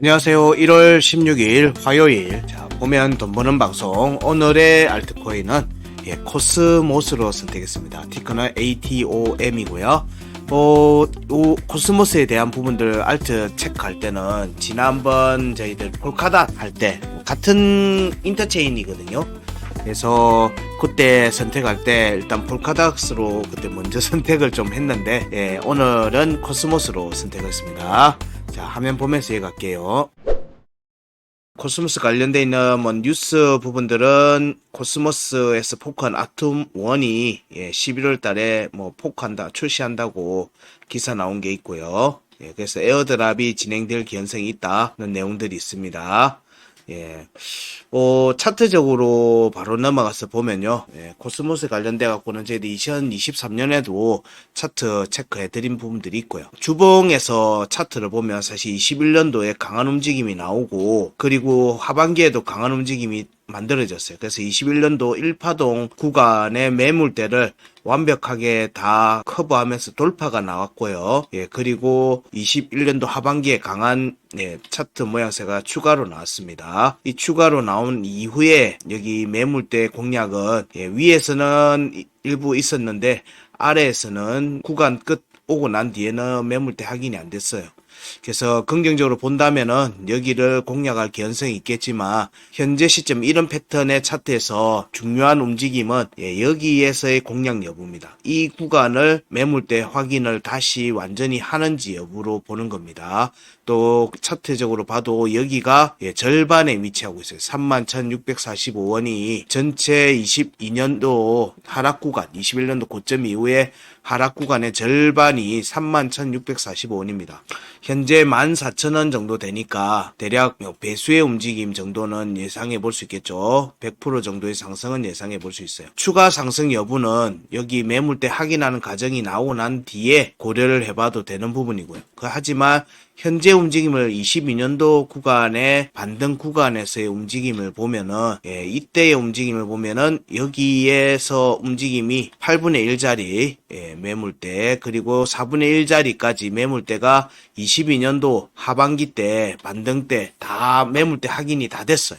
안녕하세요. 1월 16일 화요일. 자, 보면 돈 버는 방송. 오늘의 알트코인은 예, 코스모스로 선택했습니다. 티커는 ATOM이고요. 뭐, 요 코스모스에 대한 부분들 알트 체크할 때는 지난번 저희들 폴카닷 할 때 같은 인터체인이거든요. 그래서 그때 선택할 때 일단 폴카닥스로 그때 먼저 선택을 좀 했는데 예, 오늘은 코스모스로 선택했습니다. 자 화면 보면서 이해갈게요. 코스모스 관련돼 있는 뭐 뉴스 부분들은 코스모스에서 포크한 아톰 1이 예, 11월 달에 뭐 포크한다 출시한다고 기사 나온 게 있고요. 예, 그래서 에어드랍이 진행될 가능성이 있다는 내용들이 있습니다. 예. 어, 차트적으로 바로 넘어가서 보면요. 예, 코스모스 관련돼 갖고는 저희들 2023년에도 차트 체크해 드린 부분들이 있고요. 주봉에서 차트를 보면 사실 21년도에 강한 움직임이 나오고 그리고 하반기에도 강한 움직임이 만들어졌어요. 그래서 21년도 1파동 구간의 매물대를 완벽하게 다 커버하면서 돌파가 나왔고요. 예, 그리고 21년도 하반기에 강한 예, 차트 모양새가 추가로 나왔습니다. 이 추가로 나온 이후에 여기 매물대 공략은 예, 위에서는 이- 일부 있었는데 아래에서는 구간 끝 오고 난 뒤에는 매물대 확인이 안 됐어요. 그래서 긍정적으로 본다면은 여기를 공략할 개연성이 있겠지만 현재 시점 이런 패턴의 차트에서 중요한 움직임은 예, 여기에서의 공략 여부입니다. 이 구간을 매물대 확인을 다시 완전히 하는지 여부로 보는 겁니다. 또 차트적으로 봐도 여기가 예, 절반에 위치하고 있어요. 31,645원이 전체 22년도 하락 구간, 21년도 고점 이후에 하락 구간의 절반이 31,645원입니다. 현재 14,000원 정도 되니까 대략 배수의 움직임 정도는 예상해 볼 수 있겠죠. 100% 정도의 상승은 예상해 볼 수 있어요. 추가 상승 여부는 여기 매물대 확인하는 과정이 나오고 난 뒤에 고려를 해봐도 되는 부분이고요. 그 하지만 현재 움직임을 22년도 구간의 반등 구간에서의 움직임을 보면은 예, 이때의 움직임을 보면은 여기에서 움직임이 8분의 1짜리 예, 매물대 그리고 4분의 1짜리까지 매물대가 22년도 하반기 때 반등 때 다 매물대 확인이 다 됐어요.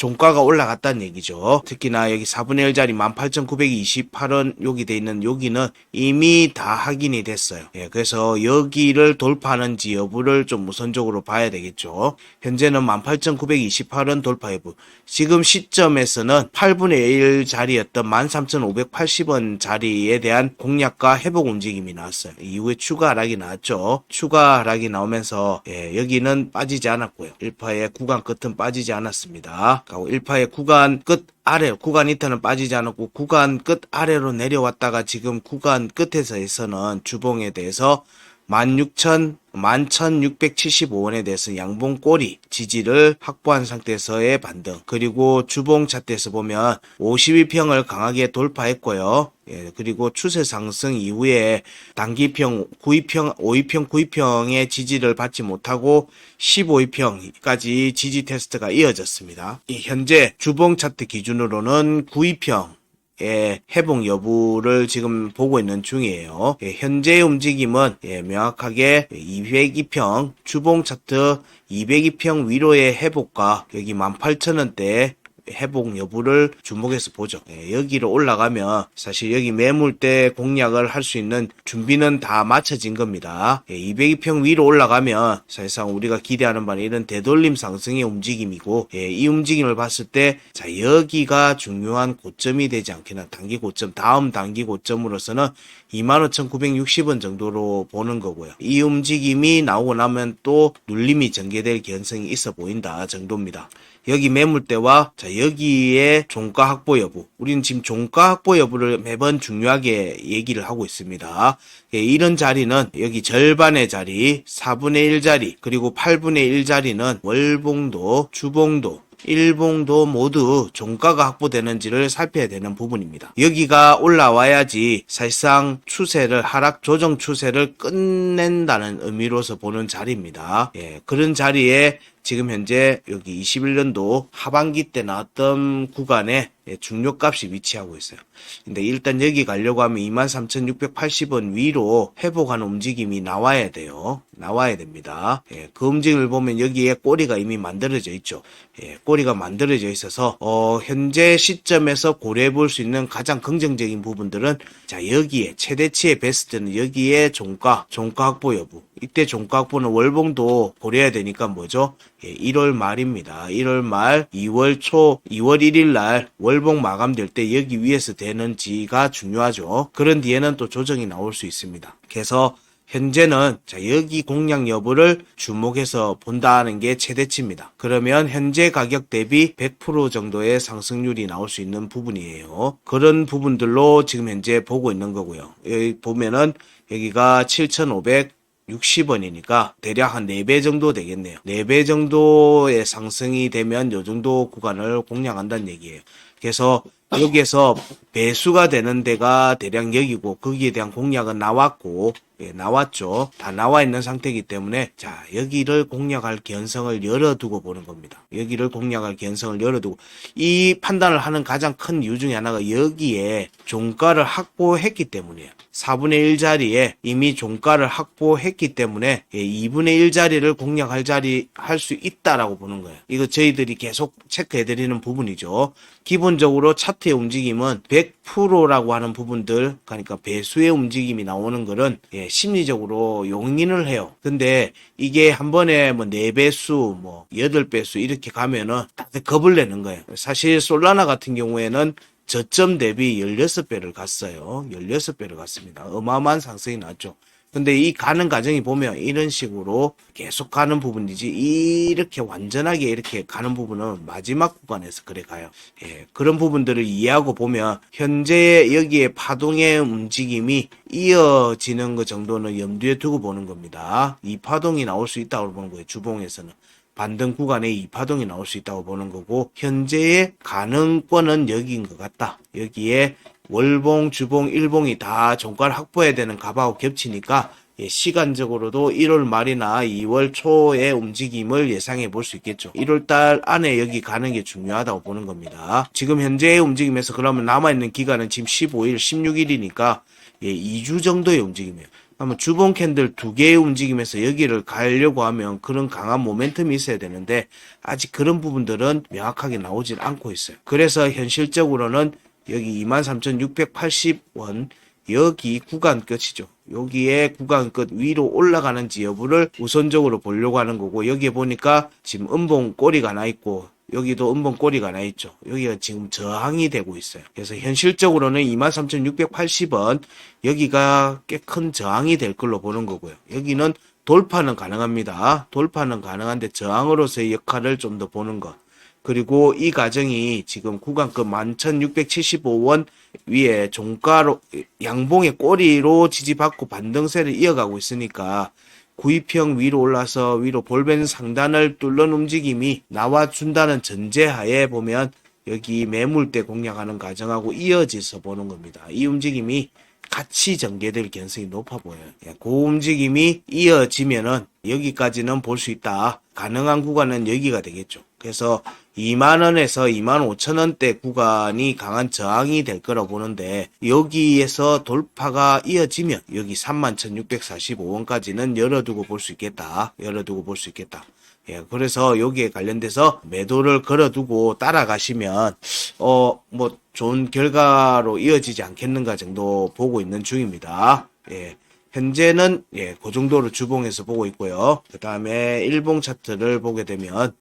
종가가 올라갔다는 얘기죠. 특히나 여기 4분의 1짜리 18,928원 여기 돼 있는 여기는 이미 다 확인이 됐어요. 예, 그래서 여기를 돌파하는지 여부를 좀 우선적으로 봐야 되겠죠. 현재는 18,928원 돌파 여부. 지금 시점에서는 8분의 1 자리였던 13,580원 자리에 대한 공략과 회복 움직임이 나왔어요. 이후에 추가 하락이 나왔죠. 추가 하락이 나오면서 예, 여기는 빠지지 않았고요. 1파의 구간 끝은 빠지지 않았습니다. 하고 1파의 구간 끝 아래 구간 이터는 빠지지 않았고 구간 끝 아래로 내려왔다가 지금 구간 끝에서에서는 주봉에 대해서 16,000 11,675원에 대해서 양봉 꼬리 지지를 확보한 상태에서의 반등 그리고 주봉 차트에서 보면 52평을 강하게 돌파했고요. 예, 그리고 추세 상승 이후에 단기평 9위평, 5위평, 9위평의 지지를 받지 못하고 15위평까지 지지 테스트가 이어졌습니다. 이 현재 주봉 차트 기준으로는 9위평 예, 회복 여부를 지금 보고 있는 중이에요. 예, 현재 움직임은 예, 명확하게 202평 주봉 차트 202평 위로의 회복과 여기 18,000원대 회복 여부를 주목해서 보죠. 예, 여기로 올라가면 사실 여기 매물대 공략을 할 수 있는 준비는 다 마쳐진 겁니다. 예, 202평 위로 올라가면 사실상 우리가 기대하는 바는 이런 되돌림 상승의 움직임이고 예, 이 움직임을 봤을 때 자, 여기가 중요한 고점이 되지 않겠나 단기 고점 다음 단기 고점으로서는 25,960원 정도로 보는 거고요. 이 움직임이 나오고 나면 또 눌림이 전개될 가능성이 있어 보인다 정도입니다. 여기 매물대와 자 여기에 종가 확보 여부. 우리는 지금 종가 확보 여부를 매번 중요하게 얘기를 하고 있습니다. 예, 이런 자리는 여기 절반의 자리, 4분의 1 자리, 그리고 8분의 1 자리는 월봉도, 주봉도, 일봉도 모두 종가가 확보되는지를 살펴야 되는 부분입니다. 여기가 올라와야지 사실상 추세를 하락 조정 추세를 끝낸다는 의미로서 보는 자리입니다. 예, 그런 자리에 지금 현재 여기 21년도 하반기 때 나왔던 구간에 예, 중요값이 위치하고 있어요. 근데 일단 여기 가려고 하면 23,680원 위로 회복하는 움직임이 나와야 돼요. 나와야 됩니다. 예, 그 움직임을 보면 여기에 꼬리가 이미 만들어져 있죠. 예, 꼬리가 만들어져 있어서 어, 현재 시점에서 고려해 볼 수 있는 가장 긍정적인 부분들은 자 여기에 최대치의 베스트는 여기에 종가, 종가 확보 여부. 이때 종가 확보는 월봉도 고려해야 되니까 뭐죠? 예, 1월 말입니다. 1월 말, 2월 초, 2월 1일 날 월봉 마감될 때 여기 위에서 되는지가 중요하죠. 그런 뒤에는 또 조정이 나올 수 있습니다. 그래서 현재는 자 여기 공략 여부를 주목해서 본다는 게 최대치입니다. 그러면 현재 가격 대비 100% 정도의 상승률이 나올 수 있는 부분이에요. 그런 부분들로 지금 현재 보고 있는 거고요. 여기 보면은 여기가 7,500 60원이니까 대략 한 4배 정도 되겠네요. 4배 정도의 상승이 되면 요 정도 구간을 공략한다는 얘기예요. 그래서 여기에서 배수가 되는 데가 여기고 거기에 대한 공략은 나왔고 예, 나왔죠. 다 나와 있는 상태이기 때문에 자 여기를 공략할 개연성을 열어두고 보는 겁니다. 여기를 공략할 개연성을 열어두고 이 판단을 하는 가장 큰 이유 중에 하나가 여기에 종가를 확보했기 때문이에요. 4분의 1 자리에 이미 종가를 확보했기 때문에 예, 2분의 1 자리를 공략할 자리 할 수 있다라고 보는 거예요. 이거 저희들이 계속 체크해드리는 부분이죠. 기본적으로 차 트의 움직임은 100%라고 하는 부분들, 그러니까 배수의 움직임이 나오는 거는 예, 심리적으로 용인을 해요. 근데 이게 한 번에 뭐 4배수, 뭐 8배수 이렇게 가면은 다들 겁을 내는 거예요. 사실 솔라나 같은 경우에는 저점 대비 16배를 갔어요. 16배를 갔습니다. 어마어마한 상승이 났죠. 근데 이 가는 과정이 보면 이런 식으로 계속 가는 부분이지 이렇게 완전하게 이렇게 가는 부분은 마지막 구간에서 그래 가요. 예, 그런 부분들을 이해하고 보면 현재 여기에 파동의 움직임이 이어지는 것 정도는 염두에 두고 보는 겁니다. 이 파동이 나올 수 있다고 보는 거예요. 주봉에서는. 반등 구간에 이 파동이 나올 수 있다고 보는 거고 현재의 가능권은 여기인 것 같다. 여기에 월봉, 주봉, 일봉이 다 종가를 확보해야 되는 갑하고 겹치니까 예, 시간적으로도 1월 말이나 2월 초의 움직임을 예상해 볼 수 있겠죠. 1월 달 안에 여기 가는 게 중요하다고 보는 겁니다. 지금 현재의 움직임에서 그러면 남아있는 기간은 지금 15일, 16일이니까 예, 2주 정도의 움직임이에요. 그러면 주봉 캔들 두 개의 움직임에서 여기를 가려고 하면 그런 강한 모멘텀이 있어야 되는데 아직 그런 부분들은 명확하게 나오질 않고 있어요. 그래서 현실적으로는 여기 23,680원 여기 구간 끝이죠. 여기에 구간 끝 위로 올라가는지 여부를 우선적으로 보려고 하는 거고 여기에 보니까 지금 음봉 꼬리가 나 있고 여기도 음봉 꼬리가 나 있죠. 여기가 지금 저항이 되고 있어요. 그래서 현실적으로는 23,680원 여기가 꽤 큰 저항이 될 걸로 보는 거고요. 여기는 돌파는 가능합니다. 돌파는 가능한데 저항으로서의 역할을 좀 더 보는 것. 그리고 이 과정이 지금 구간급 11,675원 위에 종가로 양봉의 꼬리로 지지받고 반등세를 이어가고 있으니까 구입형 위로 올라서 위로 볼벤 상단을 뚫는 움직임이 나와준다는 전제하에 보면 여기 매물대 공략하는 과정하고 이어져서 보는 겁니다. 이 움직임이 같이 전개될 가능성이 높아 보여요. 예, 그 움직임이 이어지면은 여기까지는 볼 수 있다. 가능한 구간은 여기가 되겠죠. 그래서 2만원에서 2만 5천원대 구간이 강한 저항이 될 거라고 보는데 여기에서 돌파가 이어지면 여기 31,645원까지는 열어두고 볼 수 있겠다. 열어두고 볼 수 있겠다. 예, 그래서 여기에 관련돼서 매도를 걸어두고 따라가시면 어 뭐 좋은 결과로 이어지지 않겠는가 정도 보고 있는 중입니다. 예. 현재는 예, 그 정도로 주봉에서 보고 있고요. 그 다음에 일봉 차트를 보게 되면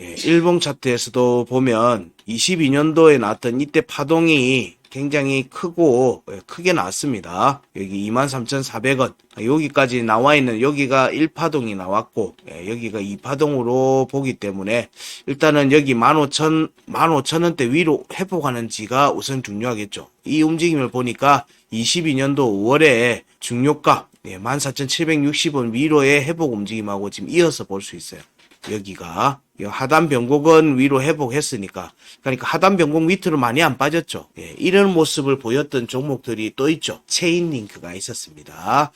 예, 일봉 차트에서도 보면 22년도에 나왔던 이때 파동이 굉장히 크고 예, 크게 나왔습니다. 여기 23,400원 여기까지 나와 있는 여기가 1파동이 나왔고 예, 여기가 2파동으로 보기 때문에 일단은 여기 15,000 15,000원대 위로 회복하는지가 우선 중요하겠죠. 이 움직임을 보니까 22년도 5월에 중요가 예, 14,760원 위로의 회복 움직임하고 지금 이어서 볼 수 있어요. 여기가 이 하단 변곡은 위로 회복했으니까 그러니까 하단 변곡 밑으로 많이 안 빠졌죠. 예, 이런 모습을 보였던 종목들이 또 있죠. 체인 링크가 있었습니다.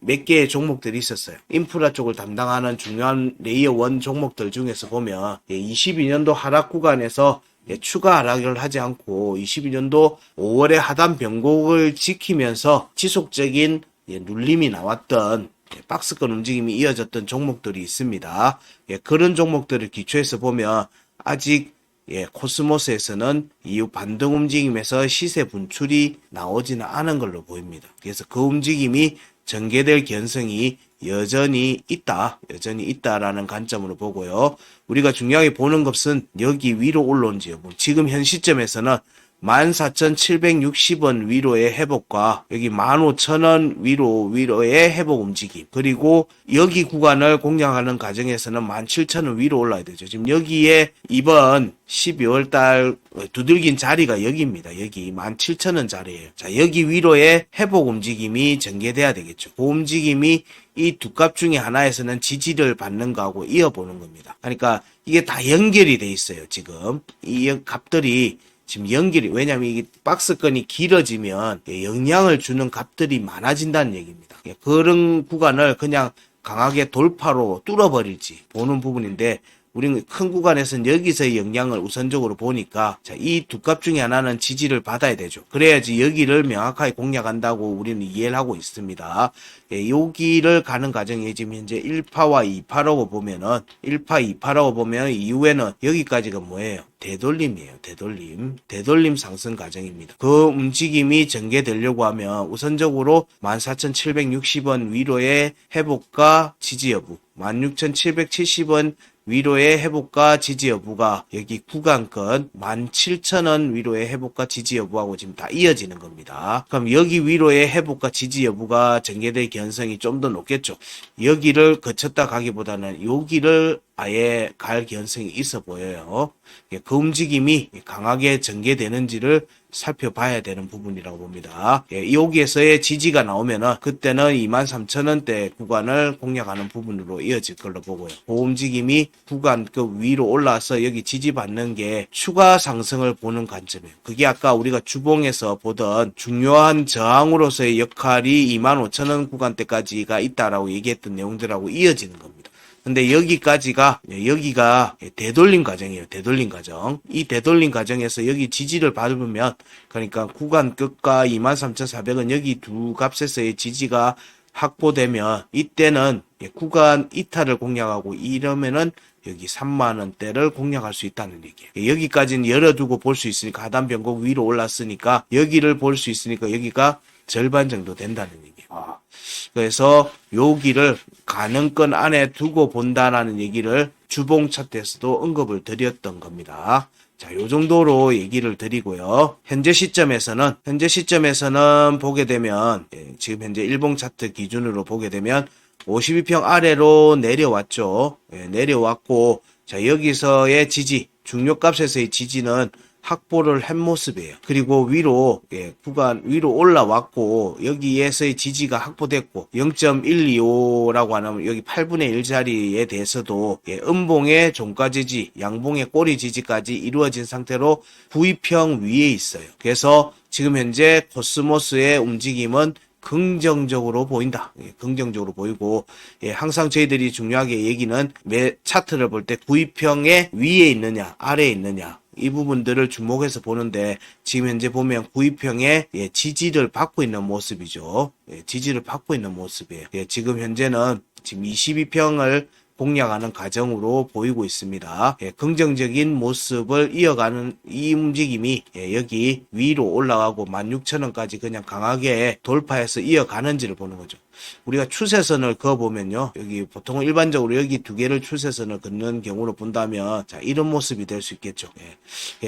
몇 개의 종목들이 있었어요. 인프라 쪽을 담당하는 중요한 레이어 원 종목들 중에서 보면 예, 22년도 하락 구간에서 예, 추가 하락을 하지 않고 22년도 5월에 하단 변곡을 지키면서 지속적인 예, 눌림이 나왔던 예, 박스권 움직임이 이어졌던 종목들이 있습니다. 예, 그런 종목들을 기초해서 보면 아직 예, 코스모스에서는 이후 반등 움직임에서 시세 분출이 나오지는 않은 걸로 보입니다. 그래서 그 움직임이 전개될 견성이 여전히 있다, 여전히 있다라는 관점으로 보고요. 우리가 중요하게 보는 것은 여기 위로 올라온 지요. 지금 현 시점에서는 14,760원 위로의 회복과 여기 15,000원 위로 위로의 회복 움직임 그리고 여기 구간을 공략하는 과정에서는 17,000원 위로 올라야 되죠. 지금 여기에 이번 12월 달 두들긴 자리가 여기입니다. 여기 17,000원 자리예요. 자, 여기 위로의 회복 움직임이 전개돼야 되겠죠. 그 움직임이 이 두 값 중에 하나에서는 지지를 받는 거하고 이어보는 겁니다. 그러니까 이게 다 연결이 돼 있어요. 지금 이 값들이 지금 연결이 왜냐하면 이게 박스권이 길어지면 예, 영향을 주는 값들이 많아진다는 얘기입니다. 예, 그런 구간을 그냥 강하게 돌파로 뚫어버릴지 보는 부분인데 우리는 큰 구간에서는 여기서의 영향을 우선적으로 보니까 자, 이두 값 중에 하나는 지지를 받아야 되죠. 그래야지 여기를 명확하게 공략한다고 우리는 이해를 하고 있습니다. 예, 여기를 가는 과정에 지금 현재 1파와 2파라고 보면은 1파, 2파라고 보면 이후에는 여기까지가 뭐예요? 되돌림이에요. 되돌림. 되돌림 상승 과정입니다. 그 움직임이 전개되려고 하면 우선적으로 14,760원 위로의 회복과 지지 여부, 16,770원 위로의 회복과 지지 여부가 여기 구간권 17,000원 위로의 회복과 지지 여부하고 지금 다 이어지는 겁니다. 그럼 여기 위로의 회복과 지지 여부가 전개될 개연성이 좀 더 높겠죠. 여기를 거쳤다 가기보다는 여기를 아예 갈 개연성이 있어 보여요. 예, 그 움직임이 강하게 전개되는지를 살펴봐야 되는 부분이라고 봅니다. 예, 여기에서의 지지가 나오면은 그때는 23,000원대 구간을 공략하는 부분으로 이어질 걸로 보고요. 그 움직임이 구간 그 위로 올라와서 여기 지지받는 게 추가 상승을 보는 관점이에요. 그게 아까 우리가 주봉에서 보던 중요한 저항으로서의 역할이 25,000원 구간대까지가 있다라고 얘기했던 내용들하고 이어지는 겁니다. 근데 여기까지가 예, 여기가 되돌림 과정이에요. 되돌림 과정. 이 되돌림 과정에서 여기 지지를 받으면 그러니까 구간 끝과 23,400원 여기 두 값에서의 지지가 확보되면 이때는 예, 구간 이탈을 공략하고 이러면은 여기 3만 원대를 공략할 수 있다는 얘기예요. 예, 여기까지는 열어두고 볼 수 있으니까 하단 변곡 위로 올랐으니까 여기를 볼 수 있으니까 여기가 절반 정도 된다는 얘기예요. 아, 그래서 여기를 가능권 안에 두고 본다라는 얘기를 주봉 차트에서도 언급을 드렸던 겁니다. 자, 요 정도로 얘기를 드리고요. 현재 시점에서는, 현재 시점에서는 보게 되면, 예, 지금 현재 일봉 차트 기준으로 보게 되면, 52평 아래로 내려왔죠. 예, 내려왔고, 자, 여기서의 지지, 중요값에서의 지지는 확보를 한 모습이에요. 그리고 위로 예, 구간 위로 올라왔고 여기에서의 지지가 확보됐고 0.125라고 하면 여기 8분의 1 자리에 대해서도 예, 음봉의 종가 지지, 양봉의 꼬리 지지까지 이루어진 상태로 구입형 위에 있어요. 그래서 지금 현재 코스모스의 움직임은 긍정적으로 보인다. 예, 긍정적으로 보이고 예, 항상 저희들이 중요하게 얘기는 매 차트를 볼 때 구입형의 위에 있느냐 아래에 있느냐 이 부분들을 주목해서 보는데 지금 현재 보면 구입형의 예, 지지를 받고 있는 모습이죠. 예, 지지를 받고 있는 모습이에요. 예, 지금 현재는 지금 22평을 공략하는 과정으로 보이고 있습니다. 예, 긍정적인 모습을 이어가는 이 움직임이 예, 여기 위로 올라가고 16,000원까지 그냥 강하게 돌파해서 이어가는지를 보는 거죠. 우리가 추세선을 그어보면요. 여기 보통은 일반적으로 여기 두 개를 추세선을 긋는 경우로 본다면 자 이런 모습이 될 수 있겠죠. 예,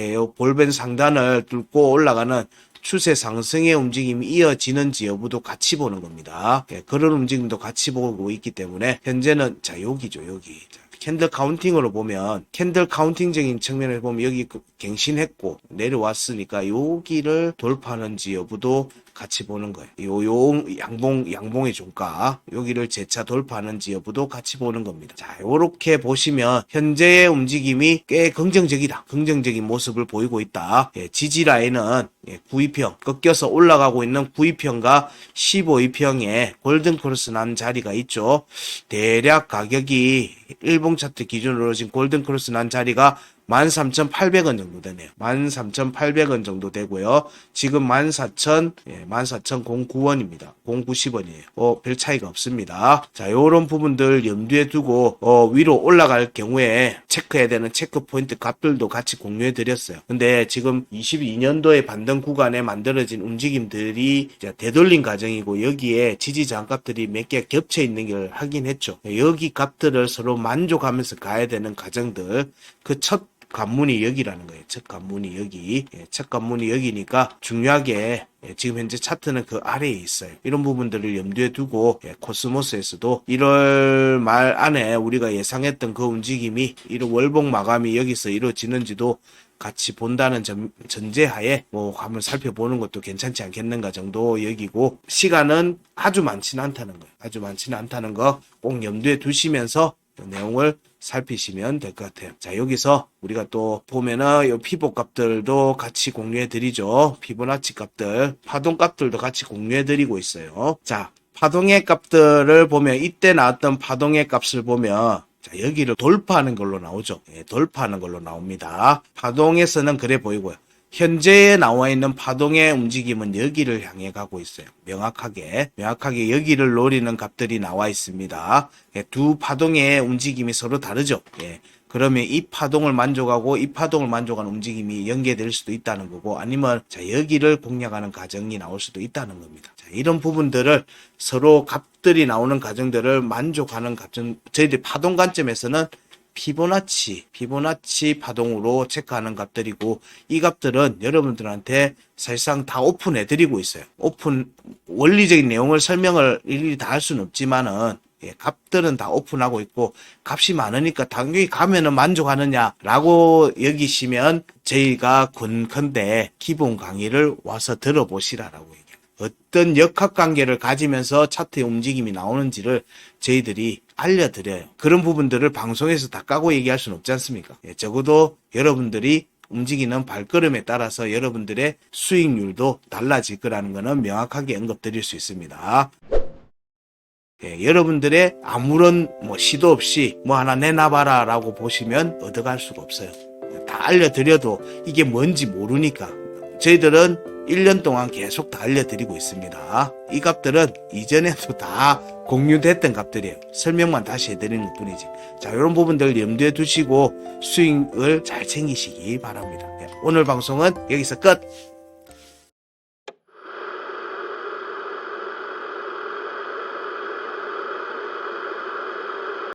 예, 요 볼벤 상단을 뚫고 올라가는 추세 상승의 움직임이 이어지는지 여부도 같이 보는 겁니다. 예, 그런 움직임도 같이 보고 있기 때문에 현재는 자 여기죠 여기 자, 캔들 카운팅으로 보면 캔들 카운팅적인 측면에서 보면 여기 그 갱신했고 내려왔으니까 여기를 돌파하는지 여부도 같이 보는 거예요. 요, 요 양봉, 양봉의 종가, 여기를 재차 돌파하는지 여부도 같이 보는 겁니다. 자, 요렇게 보시면 현재의 움직임이 꽤 긍정적이다. 긍정적인 모습을 보이고 있다. 예, 지지 라인은 예, 9위평, 꺾여서 올라가고 있는 9위평과 15위평에 골든 크로스 난 자리가 있죠. 대략 가격이 일봉 차트 기준으로 지금 골든 크로스 난 자리가 13,800원 정도 되네요. 13,800원 정도 되고요. 지금 14,000, 예, 14,009원입니다. 090원이에요. 어, 별 차이가 없습니다. 자, 요런 부분들 염두에 두고, 어, 위로 올라갈 경우에 체크해야 되는 체크 포인트 값들도 같이 공유해 드렸어요. 근데 지금 22년도에 반등 구간에 만들어진 움직임들이 이제 되돌린 과정이고, 여기에 지지 저항값들이 몇 개 겹쳐 있는 걸 확인했죠. 여기 값들을 서로 만족하면서 가야 되는 과정들, 그첫 관문이 여기라는 거예요. 첫 관문이 여기. 예, 첫 관문이 여기니까 중요하게 예, 지금 현재 차트는 그 아래에 있어요. 이런 부분들을 염두에 두고 예, 코스모스에서도 1월 말 안에 우리가 예상했던 그 움직임이 1월 월봉 마감이 여기서 이루어지는지도 같이 본다는 전, 전제하에 뭐 한번 살펴보는 것도 괜찮지 않겠는가 정도 여기고 시간은 아주 많지는 않다는 거예요. 아주 많지는 않다는 거 꼭 염두에 두시면서 내용을 살피시면 될 것 같아요. 자, 여기서 우리가 또 보면은 요 피보 값들도 같이 공유해 드리죠. 피보나치 값들, 파동 값들도 같이 공유해 드리고 있어요. 자, 파동의 값들을 보면 이때 나왔던 파동의 값을 보면 자, 여기를 돌파하는 걸로 나오죠. 예, 돌파하는 걸로 나옵니다. 파동에서는 그래 보이고요. 현재에 나와 있는 파동의 움직임은 여기를 향해 가고 있어요. 명확하게, 명확하게 여기를 노리는 값들이 나와 있습니다. 예, 두 파동의 움직임이 서로 다르죠. 예. 그러면 이 파동을 만족하고 이 파동을 만족하는 움직임이 연계될 수도 있다는 거고 아니면 자 여기를 공략하는 과정이 나올 수도 있다는 겁니다. 자, 이런 부분들을 서로 값들이 나오는 과정들을 만족하는 과정 저희들 파동 관점에서는 피보나치, 피보나치 파동으로 체크하는 값들이고 이 값들은 여러분들한테 사실상 다 오픈해 드리고 있어요. 오픈 원리적인 내용을 설명을 일일이 다 할 수는 없지만은 예, 값들은 다 오픈하고 있고 값이 많으니까 당연히 가면은 만족하느냐라고 여기시면 저희가 군컨대 기본 강의를 와서 들어보시라라고 얘기해요. 어떤 역학관계를 가지면서 차트의 움직임이 나오는지를 저희들이 알려드려요. 그런 부분들을 방송에서 다 까고 얘기할 수는 없지 않습니까? 예, 적어도 여러분들이 움직이는 발걸음에 따라서 여러분들의 수익률도 달라질 거라는 것은 명확하게 언급드릴 수 있습니다. 예, 여러분들의 아무런 뭐 시도 없이 뭐 하나 내놔봐라 라고 보시면 얻어갈 수가 없어요. 다 알려드려도 이게 뭔지 모르니까 저희들은 1년 동안 계속 다 알려드리고 있습니다. 이 값들은 이전에도 다 공유됐던 값들이에요. 설명만 다시 해드리는 것 뿐이지. 자, 이런 부분들 염두에 두시고 수익을 잘 챙기시기 바랍니다. 예, 오늘 방송은 여기서 끝!